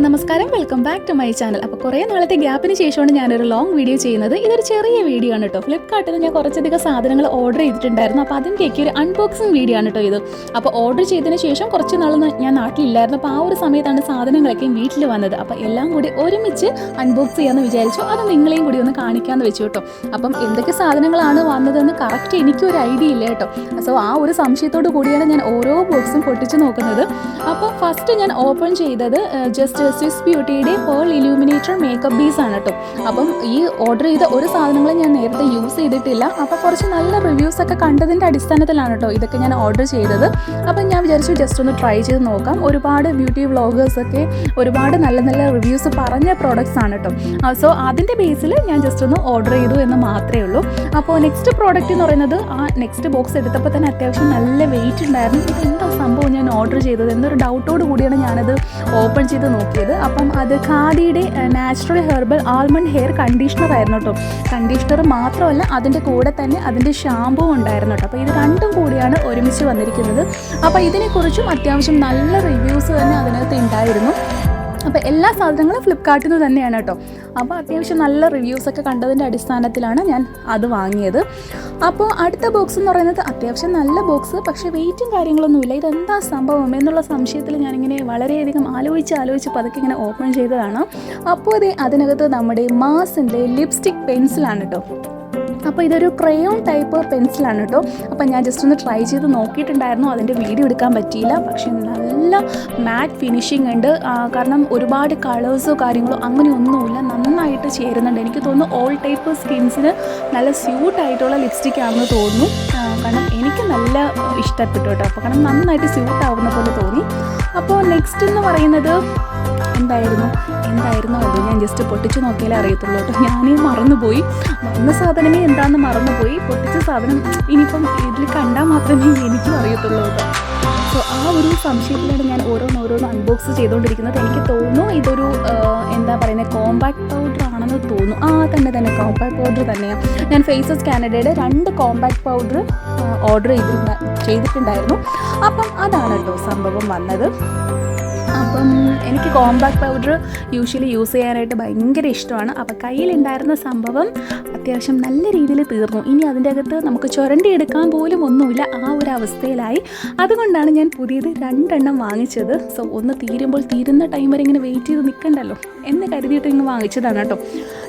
എല്ലാവർക്കും നമസ്കാരം. Welcome back to my channel അപ്പോൾ കുറേ നാളത്തെ ഗ്യാപ്പിന് ശേഷമാണ് ഞാനൊരു ലോങ് വീഡിയോ ചെയ്യുന്നത്. ഇതൊരു ചെറിയ വീഡിയോ ആണ് കേട്ടോ ഫ്ലിപ്കാർട്ടിൽ ഞാൻ കുറച്ചധികം സാധനങ്ങൾ ഓർഡർ ചെയ്തിട്ടുണ്ടായിരുന്നു. അപ്പോൾ അതിന്റെയൊക്കെ ഒരു അൺബോക്സിങ് വീഡിയോ ആണ് കേട്ടോ ഇത്. അപ്പോൾ ഓർഡർ ചെയ്തതിന് ശേഷം കുറച്ച് നാൾ ഞാൻ നാട്ടിലില്ലായിരുന്നു. അപ്പോൾ ആ ഒരു സമയത്താണ് സാധനങ്ങളൊക്കെ വീട്ടിൽ വന്നത്. അപ്പോൾ എല്ലാം കൂടി ഒരുമിച്ച് അൺബോക്സ് ചെയ്യാമെന്ന് വിചാരിച്ചു. അത് നിങ്ങളെയും കൂടി ഒന്ന് കാണിക്കാമെന്ന് വെച്ചു കേട്ടോ അപ്പം എന്തൊക്കെ സാധനങ്ങളാണ് വന്നതെന്ന് കറക്റ്റ് എനിക്കൊരു ഐഡിയ ഇല്ല കേട്ടോ സോ ആ ഒരു സംശയത്തോടു കൂടിയാണ് ഞാൻ ഓരോ ബോക്സും പൊട്ടിച്ച് നോക്കുന്നത്. അപ്പോൾ ഫസ്റ്റ് ഞാൻ ഓപ്പൺ ചെയ്തത് ജസ്റ്റ് സ്വിസ് ബ്യൂട്ടിയുടെ പേൾ ഇലൂമിനേറ്റർ മേക്കപ്പ് ബീസ് ആണ് കേട്ടോ അപ്പം ഈ ഓർഡർ ചെയ്ത ഒരു സാധനങ്ങളും ഞാൻ നേരത്തെ യൂസ് ചെയ്തിട്ടില്ല. അപ്പോൾ കുറച്ച് നല്ല റിവ്യൂസ് ഒക്കെ കണ്ടതിന്റെ അടിസ്ഥാനത്തിലാണ് കേട്ടോ ഇതൊക്കെ ഞാൻ ഓർഡർ ചെയ്തത്. അപ്പം ഞാൻ വിചാരിച്ചു ജസ്റ്റ് ഒന്ന് ട്രൈ ചെയ്ത് നോക്കാം. ഒരുപാട് ബ്യൂട്ടി വ്ളോഗേഴ്സൊക്കെ ഒരുപാട് നല്ല നല്ല റിവ്യൂസ് പറഞ്ഞ പ്രോഡക്റ്റ്സ് ആണ് കേട്ടോ സോ അതിന്റെ ബേസിൽ ഞാൻ ജസ്റ്റ് ഒന്ന് ഓർഡർ ചെയ്തു എന്ന് മാത്രമേ ഉള്ളൂ. അപ്പോൾ നെക്സ്റ്റ് പ്രോഡക്റ്റ് എന്ന് പറയുന്നത് ആ നെക്സ്റ്റ് ബോക്സ് എടുത്തപ്പോൾ തന്നെ അത്യാവശ്യം നല്ല വെയിറ്റ് ഉണ്ടായിരുന്നു. ഇത് എന്താ സംഭവം ഞാൻ ഓർഡർ ചെയ്തത്? എന്നൊരു ഡൗട്ടോട് കൂടിയാണ് ഞാനത് ഓപ്പൺ ചെയ്ത് നോക്കിയത്. അപ്പം അത് ഖാദിയുടെ natural herbal almond hair conditioner ആയിരുന്നു കേട്ടോ കണ്ടീഷണർ മാത്രമല്ല അതിന്റെ കൂടെ തന്നെ അതിന്റെ ഷാമ്പൂ ഉണ്ടായിരുന്നു കേട്ടോ അപ്പോൾ ഇത് രണ്ടും കൂടിയാണ് ഒരുമിച്ച് വന്നിരിക്കുന്നത്. അപ്പോൾ ഇതിനെക്കുറിച്ചും അത്യാവശ്യം നല്ല റിവ്യൂസ് തന്നെ അതിനകത്ത് ഉണ്ടായിരുന്നു. അപ്പോൾ എല്ലാ സാധനങ്ങളും ഫ്ലിപ്കാർട്ടിൽ നിന്ന് തന്നെയാണ് കേട്ടോ അപ്പോൾ അത്യാവശ്യം നല്ല റിവ്യൂസൊക്കെ കണ്ടതിന്റെ അടിസ്ഥാനത്തിലാണ് ഞാൻ അത് വാങ്ങിയത്. അപ്പോൾ അടുത്ത ബോക്സ് എന്ന് പറയുന്നത് അത്യാവശ്യം നല്ല ബോക്സ് പക്ഷേ വെയിറ്റും കാര്യങ്ങളൊന്നുമില്ല ഇതെന്താ സംഭവം എന്നുള്ള സംശയത്തിൽ ഞാനിങ്ങനെ വളരെയധികം ആലോചിച്ച് ആലോചിച്ച് പതുക്കെ ഇങ്ങനെ ഓപ്പൺ ചെയ്തതാണ്. അപ്പോൾ അതേ അതിനകത്ത് നമ്മുടെ മാസിന്റെ ലിപ്സ്റ്റിക് പെൻസിലാണ് കേട്ടോ അപ്പോൾ ഇതൊരു ക്രയോൺ ടൈപ്പ് പെൻസിലാണ് കേട്ടോ അപ്പോൾ ഞാൻ ജസ്റ്റ് ഒന്ന് ട്രൈ ചെയ്ത് നോക്കിയിട്ടുണ്ടായിരുന്നു. അതിന്റെ വീഡിയോ എടുക്കാൻ പറ്റിയില്ല. പക്ഷേ നല്ല മാറ്റ് ഫിനിഷിംഗ് ഉണ്ട്. കാരണം ഒരുപാട് കളേഴ്സോ കാര്യങ്ങളോ അങ്ങനെയൊന്നുമില്ല നന്നായിട്ട് ചേരുന്നുണ്ട്. എനിക്ക് തോന്നുന്നു ഓൾ ടൈപ്പ് സ്കിൻസിന് നല്ല സ്യൂട്ട് ആയിട്ടുള്ള ലിപ്സ്റ്റിക് ആണെന്ന് തോന്നുന്നു. കാരണം എനിക്ക് നല്ല ഇഷ്ടപ്പെട്ടു കേട്ടോ. അപ്പോൾ കാരണം നന്നായിട്ട് സ്യൂട്ട് ആവുന്ന പോലെ തോന്നി. അപ്പോൾ നെക്സ്റ്റ് എന്ന് പറയുന്നത് എന്തായിരുന്നു? എന്തായിരുന്നു അത്? ഞാൻ ജസ്റ്റ് പൊട്ടിച്ച് നോക്കിയാലേ അറിയത്തുള്ളൂ കേട്ടോ. ഞാനേ മറന്നുപോയി. വന്ന സാധനമേ എന്താണെന്ന് മറന്നുപോയി. പൊട്ടിച്ച സാധനം ഇനിയിപ്പം ഇതിൽ കണ്ടാൽ മാത്രമേ എനിക്കും അറിയത്തുള്ളൂ കേട്ടോ. സോ ആ ഒരു സംശയത്തിലാണ് ഞാൻ ഓരോന്നോരോന്ന് അൺബോക്സ് ചെയ്തുകൊണ്ടിരിക്കുന്നത്. എനിക്ക് തോന്നുന്നു ഇതൊരു എന്താ പറയുന്നത് കോമ്പാക്ട് പൗഡർ ആണെന്ന് തോന്നുന്നു. ആ തന്നെ തന്നെ കോമ്പാക്ട് പൗഡർ തന്നെയാണ് ഞാൻ ഫേസസ് കാനഡയുടെ രണ്ട് കോമ്പാക്ട് പൗഡർ ഓർഡർ ചെയ്തിട്ടുണ്ട ചെയ്തിട്ടുണ്ടായിരുന്നു. അപ്പം അതാണ് കേട്ടോ സംഭവം വന്നത്. അപ്പം എനിക്ക് കോമ്പാക്ട് പൗഡർ യൂഷ്വലി യൂസ് ചെയ്യാനായിട്ട് ഭയങ്കര ഇഷ്ടമാണ്. അപ്പം കയ്യിലുണ്ടായിരുന്ന സംഭവം അത്യാവശ്യം നല്ല രീതിയിൽ തീർന്നു. ഇനി അതിന്റെ അകത്ത് നമുക്ക് ചുരണ്ടി എടുക്കാൻ പോലും ഒന്നുമില്ല. ആ ഒരു അവസ്ഥയിലായി. അതുകൊണ്ടാണ് ഞാൻ പുതിയത് രണ്ടെണ്ണം വാങ്ങിച്ചത്. സോ ഒന്ന് തീരുമ്പോൾ തീരുന്ന ടൈം വരെ ഇങ്ങനെ വെയിറ്റ് ചെയ്ത് നിൽക്കണ്ടല്ലോ എന്ന് കരുതിയിട്ട് ഇങ്ങ് വാങ്ങിച്ചതാണ് കേട്ടോ.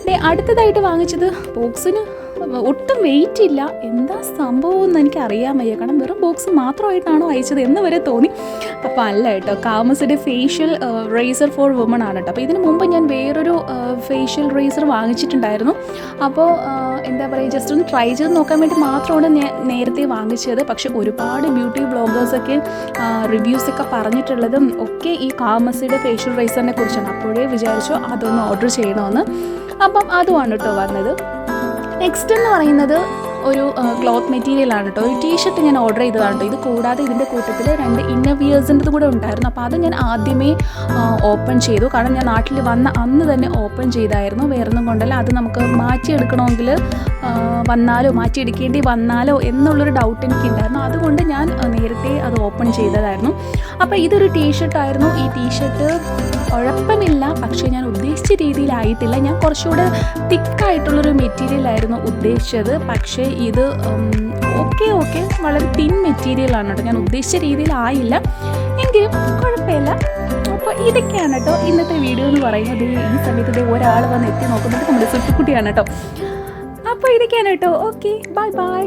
ഡേ അടുത്തതായിട്ട് വാങ്ങിച്ചത് ബോക്സിന് ഒട്ടും വെയിറ്റ് ഇല്ല. എന്താ സംഭവം എന്ന് എനിക്ക് അറിയാൻ വയ്യ. കാരണം വെറും ബോക്സ് മാത്രമായിട്ടാണോ അയച്ചത് എന്ന് വരെ തോന്നി. അപ്പോൾ അല്ല കേട്ടോ. കാമസിന്റെ ഫേഷ്യൽ റേസർ ഫോർ വുമൺ ആണ് കേട്ടോ. അപ്പോൾ ഇതിന് മുമ്പ് ഞാൻ വേറൊരു ഫേഷ്യൽ റേസർ വാങ്ങിച്ചിട്ടുണ്ടായിരുന്നു. അപ്പോൾ എന്താ പറയുക ജസ്റ്റ് ഒന്ന് ട്രൈ ചെയ്ത് നോക്കാൻ വേണ്ടി മാത്രമാണ് ഞാൻ നേരത്തെ വാങ്ങിച്ചത്. പക്ഷെ ഒരുപാട് ബ്യൂട്ടി ബ്ലോഗേഴ്സൊക്കെ റിവ്യൂസൊക്കെ പറഞ്ഞിട്ടുള്ളതും ഒക്കെ ഈ കാമസിയുടെ ഫേഷ്യൽ റേസറിനെ കുറിച്ചാണ്. അപ്പോഴേ വിചാരിച്ചു അതൊന്ന് ഓർഡർ ചെയ്യണമെന്ന് അപ്പം അതുമാണ് കേട്ടോ വന്നത്. നെക്സ്റ്റ് എന്ന് പറയുന്നത് ഒരു ക്ലോത്ത് മെറ്റീരിയൽ ആണ് കേട്ടോ. ഒരു ടീഷർട്ട് ഞാൻ ഓർഡർ ചെയ്തതാണ് കേട്ടോ. ഇത് കൂടാതെ ഇതിന്റെ കൂട്ടത്തിൽ രണ്ട് ഇന്നർ വിയേഴ്സിന്റെ കൂടെ ഉണ്ടായിരുന്നു. അപ്പോൾ അത് ഞാൻ ആദ്യമേ ഓപ്പൺ ചെയ്തു. കാരണം ഞാൻ നാട്ടിൽ വന്ന അന്ന് തന്നെ ഓപ്പൺ ചെയ്തായിരുന്നു. വേറൊന്നും കൊണ്ടല്ല. അത് നമുക്ക് മാറ്റിയെടുക്കണമെങ്കിൽ വന്നാലോ മാറ്റിയെടുക്കേണ്ടി വന്നാലോ എന്നുള്ളൊരു ഡൗട്ട് എനിക്കുണ്ടായിരുന്നു. അതുകൊണ്ട് ഞാൻ നേരത്തെ അത് ഓപ്പൺ ചെയ്തതായിരുന്നു. അപ്പോൾ ഇതൊരു ടീഷർട്ടായിരുന്നു ഈ ടീഷർട്ട് കുഴപ്പമില്ല പക്ഷേ ഞാൻ ഉദ്ദേശിച്ച രീതിയിലായിട്ടില്ല. ഞാൻ കുറച്ചുകൂടെ തിക്കായിട്ടുള്ളൊരു മെറ്റീരിയലായിരുന്നു ഉദ്ദേശിച്ചത്. പക്ഷേ ഇത് ഓക്കെ ഓക്കെ വളരെ തിൻ മെറ്റീരിയലാണ് കേട്ടോ ഞാൻ ഉദ്ദേശിച്ച രീതിയിലായില്ല. എങ്കിലും കുഴപ്പമില്ല. അപ്പോൾ ഇതൊക്കെയാണ് കേട്ടോ ഇന്നത്തെ വീഡിയോ എന്ന് പറയുന്നത്. ഈ സമയത്ത് ഒരാൾ വന്ന് എത്തി നോക്കുന്നത് നമ്മുടെ സുറ്റുക്കുട്ടിയാണ് കേട്ടോ അപ്പോൾ ഇതൊക്കെയാണ് കേട്ടോ ഓക്കെ ബൈ ബൈ.